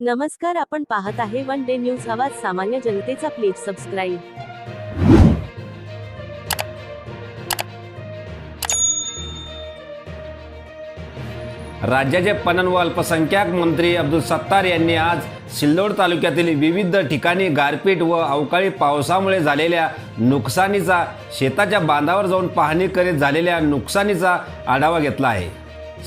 नमस्कार आपण पाहत आहे वन डे न्यूज आवाज सामान्य जनतेचा प्लीज सबस्क्राईब राज्याचे पणन व अल्पसंख्याक मंत्री अब्दुल सत्तार यांनी आज सिल्लोड तालुक्यातील विविध ठिकाणी गारपीट व अवकाळी पावसामुळे झालेल्या नुकसानीचा शेताच्या बांधावर जाऊन पाहणी करीत झालेल्या नुकसानीचा आढावा घेतला आहे.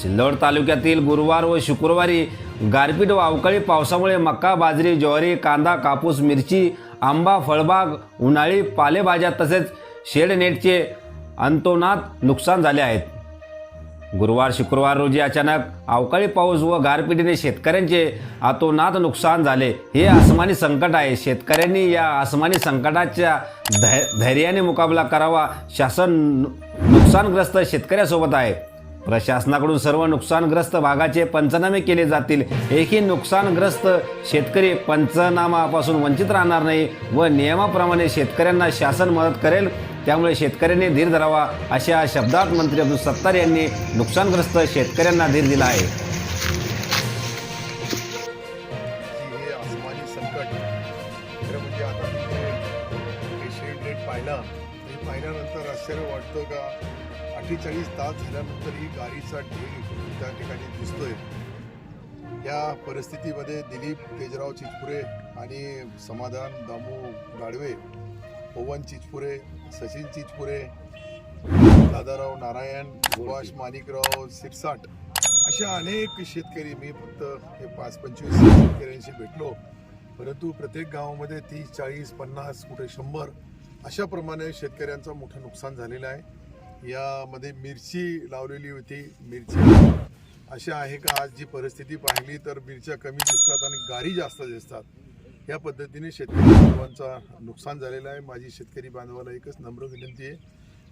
सिल्लोड तालुक्यातील गुरुवार व शुक्रवारी गारपीट व अवकाळी पावसामुळे मका बाजरी ज्वारी कांदा कापूस मिरची आंबा फळबाग उन्हाळी पालेभाज्या तसेच शेडनेटचे अंतोनात नुकसान झाले आहेत. गुरुवार शुक्रवार रोजी अचानक अवकाळी पाऊस व गारपिटीने शेतकऱ्यांचे अतोनात नुकसान झाले. हे आसमानी संकट आहे. शेतकऱ्यांनी या आसमानी संकटाच्या धै धैर्याने मुकाबला करावा. शासन नुकसानग्रस्त शेतकऱ्यासोबत आहे. प्रशासनाकडून सर्व नुकसानग्रस्त भागाचे पंचनामे केले जातील. एकही नुकसानग्रस्त शेतकरी पंचनामापासून वंचित राहणार नाही व नियमाप्रमाणे शेतकऱ्यांना शासन मदत करेल. त्यामुळे शेतकऱ्यांनी धीर धरावा अशा शब्दात मंत्री अब्दुल सत्तार यांनी नुकसानग्रस्त शेतकऱ्यांना धीर दिला आहे. ते पाहिल्यानंतर आश्चर्य वाटतं का? अठ्ठेचाळीस तास झाल्यानंतर ही गाडीचा ढीग त्या ठिकाणी दिसतोय. या परिस्थितीमध्ये दिलीप तेजराव चिचपुरे आणि समाधान दामू गाडवे पवन चिचपुरे सचिन चिचपुरे दादाराव नारायण सुभाष माणिकराव सिरसाट अशा अनेक शेतकरी मी फक्त हे पाच पंचवीस शेतकऱ्यांशी भेटलो. परंतु प्रत्येक गावामध्ये तीस चाळीस पन्नास कुठे शंभर अशाप्रमाणे शेतकऱ्यांचं मोठं नुकसान झालेलं आहे. यामध्ये मिरची लावलेली होती. मिरची अशा आहे का? आज जी परिस्थिती पाहिली तर मिरच्या कमी दिसतात आणि गारी जास्त दिसतात. या पद्धतीने शेतकरी बांधवांचा नुकसान झालेलं आहे. माझी शेतकरी बांधवाला एकच नम्र विनंती आहे.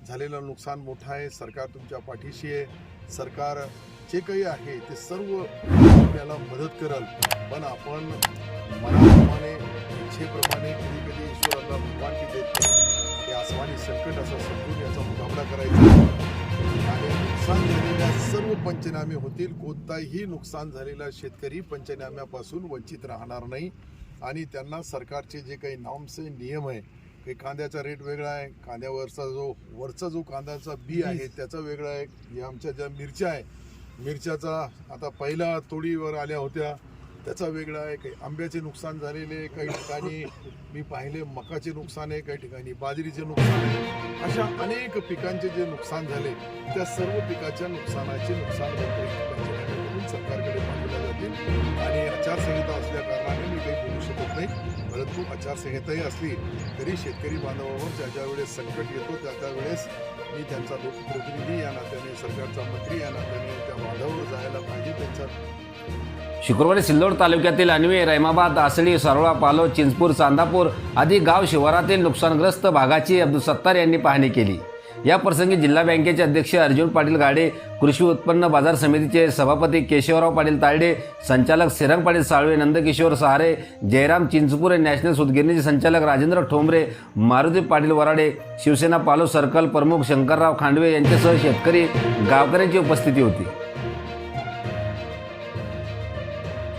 झालेलं नुकसान मोठं आहे. सरकार तुमच्या पाठीशी आहे. सरकार जे काही आहे ते सर्व आपल्याला मदत करल. पण आपण मनाप्रमाणे इच्छेप्रमाणे कधी कधी ईश्वराला परवानगी देत नाही. असं समजून याचा मुकाबला करायचा आणि नुकसान झालेल्या सर्व पंचनामे होतील. कोणताही नुकसान झालेला शेतकरी पंचनाम्यापासून वंचित राहणार नाही. आणि त्यांना सरकारचे जे काही नॉर्म्स आहे नियम आहे काही कांद्याचा रेट वेगळा आहे. कांद्यावरचा जो वरचा जो कांद्याचा बी आहे त्याचा वेगळा आहे. या आमच्या ज्या मिरच्या आहे मिरच्याचा आता पहिला तोडीवर आल्या होत्या. त्याचा वेगळा आहे. काही आंब्याचे नुकसान झालेले काही ठिकाणी मी पाहिले मकाचे नुकसान आहे काही ठिकाणी बाजरीचे नुकसान आहे. अशा अनेक पिकांचे जे नुकसान झाले त्या सर्व पिकाच्या नुकसानाचे नुकसान भरपाई सरकारकडे पाठवल्या जातील. आणि आचारसंहिता असल्या कारणाने मी काही बोलू शकत नाही. परंतु आचारसंहिताही असली तरी शेतकरी बांधवावर ज्या ज्या वेळेस संकट येतो त्या त्या वेळेस मी त्यांचा लोकप्रतिनिधी या नात्याने सरकारचा मंत्री या नात्याने त्या बांधावर जायला पाहिजे त्यांचा शुक्रवारी सिल्लोड तालुक्यातील अन्वे रैमाबाद आसळी सारोळा पालो चिंचपूर चांदापूर आदी गाव शिवारातील नुकसानग्रस्त भागाची अब्दुल सत्तार यांनी पाहणी केली. या प्रसंगी जिल्हा बँकेचे अध्यक्ष अर्जुन पाटील गाडे कृषी उत्पन्न बाजार समितीचे सभापती केशवराव पाटील तायडे संचालक सिरंग पाटील साळवे नंदकिशोर सहारे जयराम चिंचपुरे नॅशनल सूतगिरणीचे संचालक राजेंद्र ठोंबरे मारुती पाटील वराडे शिवसेना पालो सर्कल प्रमुख शंकरराव खांडवे यांच्यासह शेतकरी गावकऱ्यांची उपस्थिती होती.